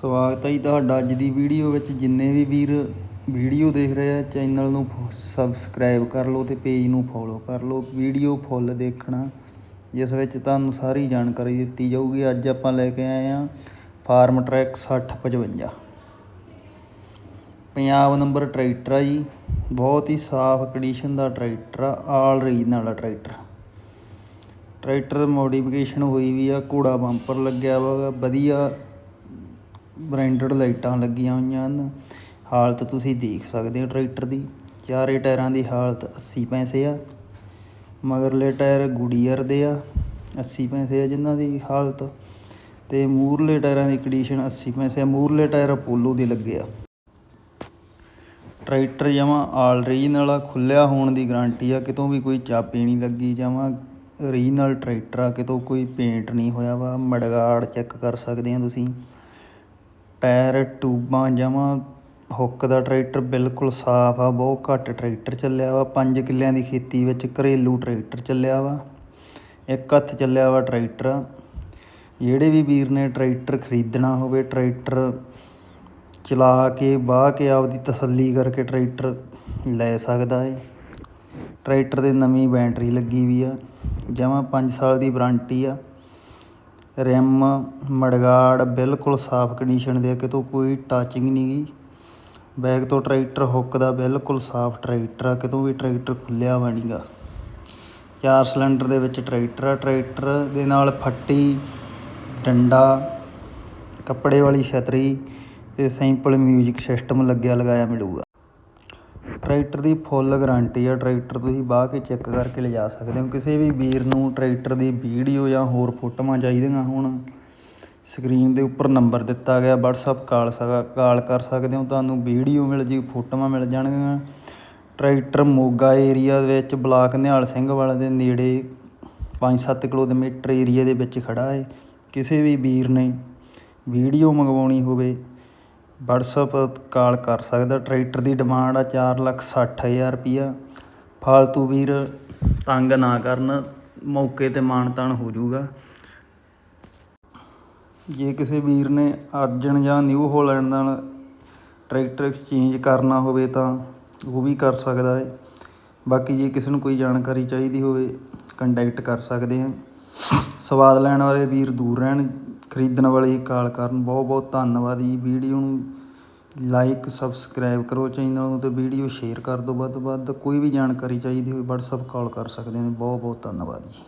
ਸਵਾਗਤ ਹੈ ਜੀ ਤੁਹਾਡਾ ਅੱਜ ਦੀ ਵੀਡੀਓ ਵਿੱਚ। ਜਿੰਨੇ ਵੀ ਵੀਰ ਵੀਡੀਓ ਦੇਖ ਰਹੇ ਆ, ਚੈਨਲ ਨੂੰ ਸਬਸਕ੍ਰਾਈਬ ਕਰ ਲਓ ਤੇ ਪੇਜ ਨੂੰ ਫੋਲੋ ਕਰ ਲਓ। ਵੀਡੀਓ ਫੁੱਲ ਦੇਖਣਾ, ਜਿਸ ਵਿੱਚ ਤੁਹਾਨੂੰ ਸਾਰੀ ਜਾਣਕਾਰੀ ਦਿੱਤੀ ਜਾਊਗੀ। ਅੱਜ ਆਪਾਂ ਲੈ ਕੇ ਆਏ ਆ Farmtrac 6055 Punjab number tractor ਆ ਜੀ। ਬਹੁਤ ਹੀ ਸਾਫ਼ ਕੰਡੀਸ਼ਨ ਦਾ ਟਰੈਕਟਰ ਆ, ਆਲ ਰੀਜਨ ਵਾਲਾ ਟਰੈਕਟਰ। ਟਰੈਕਟਰ ਮੋਡੀਫਿਕੇਸ਼ਨ ਹੋਈ ਵੀ ਆ, ਘੋੜਾ ਬੰਪਰ ਲੱਗਿਆ ਵਾ, ਵਧੀਆ ਬ੍ਰਾਂਡਡ ਲਾਈਟਾਂ ਲੱਗੀਆਂ ਹੋਈਆਂ ਹਨ। ਹਾਲਤ ਤੁਸੀਂ ਦੇਖ ਸਕਦੇ ਹੋ ਟਰੈਕਟਰ ਦੀ। ਚਾਰੇ ਟਾਇਰਾਂ ਦੀ ਹਾਲਤ 80 ਪੈਸੇ ਆ। ਮਗਰਲੇ ਟਾਇਰ ਗੁੜੀਅਰ ਦੇ ਆ 80 ਪੈਸੇ ਆ ਜਿਨ੍ਹਾਂ ਦੀ ਹਾਲਤ। ਤੇ ਮੂਰਲੇ ਟਾਇਰਾਂ ਦੀ ਕੰਡੀਸ਼ਨ 80 ਪੈਸੇ ਆ। ਮੂਰਲੇ ਟਾਇਰ ਅਪੋਲੋ ਦੇ ਲੱਗੇ ਆ। ਟਰੈਕਟਰ ਜਮਾਂ ਆਲ ਰੀਜਨਲ ਵਾਲਾ ਖੁੱਲਿਆ ਹੋਣ ਦੀ ਗਾਰੰਟੀ ਆ। ਕਿਤੋਂ ਵੀ ਕੋਈ ਚਾਬੀ ਨਹੀਂ ਲੱਗੀ, ਜਮਾਂ ਰੀਜਨਲ ਟਰੈਕਟਰ ਆ। ਕਿਤੋਂ ਕੋਈ ਪੇਂਟ ਨਹੀਂ ਹੋਇਆ ਵਾ। ਮੜਗਾੜ ਚੈੱਕ ਕਰ ਸਕਦੇ ਆ ਤੁਸੀਂ। ਟਾਇਰ ਟਿਊਬਾਂ ਜਮਾਂ, ਹੁੱਕ ਦਾ ਟਰੈਕਟਰ ਬਿਲਕੁਲ ਸਾਫ਼ ਆ, ਬਹੁਤ ਘੱਟ ਟਰੈਕਟਰ ਚੱਲਿਆ ਵਾ। ਪੰਜ ਕਿੱਲਿਆਂ ਦੀ ਖੇਤੀ ਵਿੱਚ ਘਰੇਲੂ ਟਰੈਕਟਰ ਚੱਲਿਆ ਵਾ। ਇੱਕ ਹੱਥ ਚੱਲਿਆ ਵਾ ਟਰੈਕਟਰ। ਜਿਹੜੇ ਵੀ ਵੀਰ ਨੇ ਟਰੈਕਟਰ ਖਰੀਦਣਾ ਹੋਵੇ, ਟਰੈਕਟਰ ਚਲਾ ਕੇ, ਵਾਹ ਕੇ ਆਪਦੀ ਤਸੱਲੀ ਕਰਕੇ ਟਰੈਕਟਰ ਲੈ ਸਕਦਾ ਏ। ਟਰੈਕਟਰ ਦੇ ਨਵੀਂ ਬੈਟਰੀ ਲੱਗੀ ਵੀ ਆ। ਜਮਾਂ 5 ਸਾਲ ਦੀ ਵਾਰੰਟੀ ਆ। ਰਿਮ, ਮੜਗਾੜ ਬਿਲਕੁਲ ਸਾਫ਼ ਕੰਡੀਸ਼ਨ ਦੇ ਆ, ਕਿਤੋਂ ਕੋਈ ਟੱਚਿੰਗ ਨਹੀਂ ਗੀ। ਬੈਕ ਤੋਂ ਟਰੈਕਟਰ ਹੁੱਕ ਦਾ ਬਿਲਕੁਲ ਸਾਫ਼ ਟਰੈਕਟਰ ਆ, ਕਿਤੋਂ ਵੀ ਟਰੈਕਟਰ ਖੁੱਲਿਆ ਵਾ ਨੀ ਗਾ ਚਾਰ ਸਿਲੰਡਰ ਦੇ ਵਿੱਚ ਟਰੈਕਟਰ ਆ ਟਰੈਕਟਰ ਦੇ ਨਾਲ ਫੱਟੀ, ਡੰਡਾ, ਕੱਪੜੇ ਵਾਲੀ ਛਤਰੀ ਤੇ ਸਿੰਪਲ ਮਿਊਜ਼ਿਕ ਸਿਸਟਮ ਲੱਗਿਆ, ਲਗਾਇਆ ਮਿਲੂਗਾ। ਟਰੈਕਟਰ ਦੀ ਫੁੱਲ ਗਰੰਟੀ ਆ, ਟਰੈਕਟਰ ਤੁਸੀਂ ਬਾਹ ਕੇ ਚੈੱਕ ਕਰਕੇ ਲਿਜਾ ਸਕਦੇ ਹੋ। ਕਿਸੇ ਵੀ ਵੀਰ ਨੂੰ ਟਰੈਕਟਰ ਦੀ ਵੀਡੀਓ ਜਾਂ ਹੋਰ ਫੋਟੋਆਂ ਚਾਹੀਦੀਆਂ ਹੋਣ ਸਕਰੀਨ ਦੇ ਉੱਪਰ ਨੰਬਰ ਦਿੱਤਾ ਗਿਆ, WhatsApp ਕਾਲ ਸਕਾ ਕਾਲ ਕਰ ਸਕਦੇ ਹੋ। ਤੁਹਾਨੂੰ ਵੀਡੀਓ ਮਿਲ ਜੀ, ਫੋਟੋਆਂ ਮਿਲ ਜਾਣਗੀਆਂ। ਟਰੈਕਟਰ ਮੋਗਾ ਏਰੀਆ ਵਿੱਚ ਬਲਾਕ ਨਿਹਾਲ ਸਿੰਘ ਵਾਲੇ ਦੇ ਨੇੜੇ 5-7 ਕਿਲੋਮੀਟਰ ਏਰੀਆ ਦੇ ਵਿੱਚ ਖੜਾ ਹੈ। ਕਿਸੇ ਵੀ ਵੀਰ ਨੇ ਵੀਡੀਓ ਮੰਗਵਾਉਣੀ ਹੋਵੇ ਵਟਸਐਪ ਕਾਲ ਕਰ ਸਕਦਾ। ਟਰੈਕਟਰ ਦੀ ਡਿਮਾਂਡ ਆ ਚਾਰ ਲੱਖ ਸੱਠ ਹਜ਼ਾਰ ਰੁਪਈਆ। ਫਾਲਤੂ ਵੀਰ ਤੰਗ ਨਾ ਕਰਨ, ਮੌਕੇ ਤੇ ਮਾਨਤਾਨ ਹੋ ਜਾਊਗਾ। ਜੇ ਕਿਸੇ ਵੀਰ ਨੇ ਅਰਜਨ ਜਾਂ ਨਿਊ ਹੋਲੈਂਡ ਨਾਲ ਟਰੈਕਟਰ ਐਕਸਚੇਂਜ ਕਰਨਾ ਹੋਵੇ ਤਾਂ ਉਹ ਵੀ ਕਰ ਸਕਦਾ ਹੈ। ਬਾਕੀ ਜੇ ਕਿਸੇ ਨੂੰ ਕੋਈ ਜਾਣਕਾਰੀ ਚਾਹੀਦੀ ਹੋਵੇ ਕੰਟੈਕਟ ਕਰ ਸਕਦੇ ਹਾਂ। ਸਵਾਦ ਲੈਣ ਵਾਲੇ ਵੀਰ ਦੂਰ ਰਹਿਣ। ਖਰੀਦਣ ਵਾਲੇ ਕਾਲ ਕਰਨ ਬਹੁਤ ਬਹੁਤ ਧੰਨਵਾਦ ਜੀ। ਵੀਡੀਓ ਨੂੰ ਲਾਈਕ, ਸਬਸਕ੍ਰਾਈਬ ਕਰੋ ਚੈਨਲ ਨੂੰ ਅਤੇ ਵੀਡੀਓ ਸ਼ੇਅਰ ਕਰ ਦਿਓ ਵੱਧ ਤੋਂ ਵੱਧ। ਕੋਈ ਵੀ ਜਾਣਕਾਰੀ ਚਾਹੀਦੀ ਹੋਵੇ ਵਟਸਐਪ ਕਾਲ ਕਰ ਸਕਦੇ ਨੇ ਬਹੁਤ ਬਹੁਤ ਧੰਨਵਾਦ ਜੀ।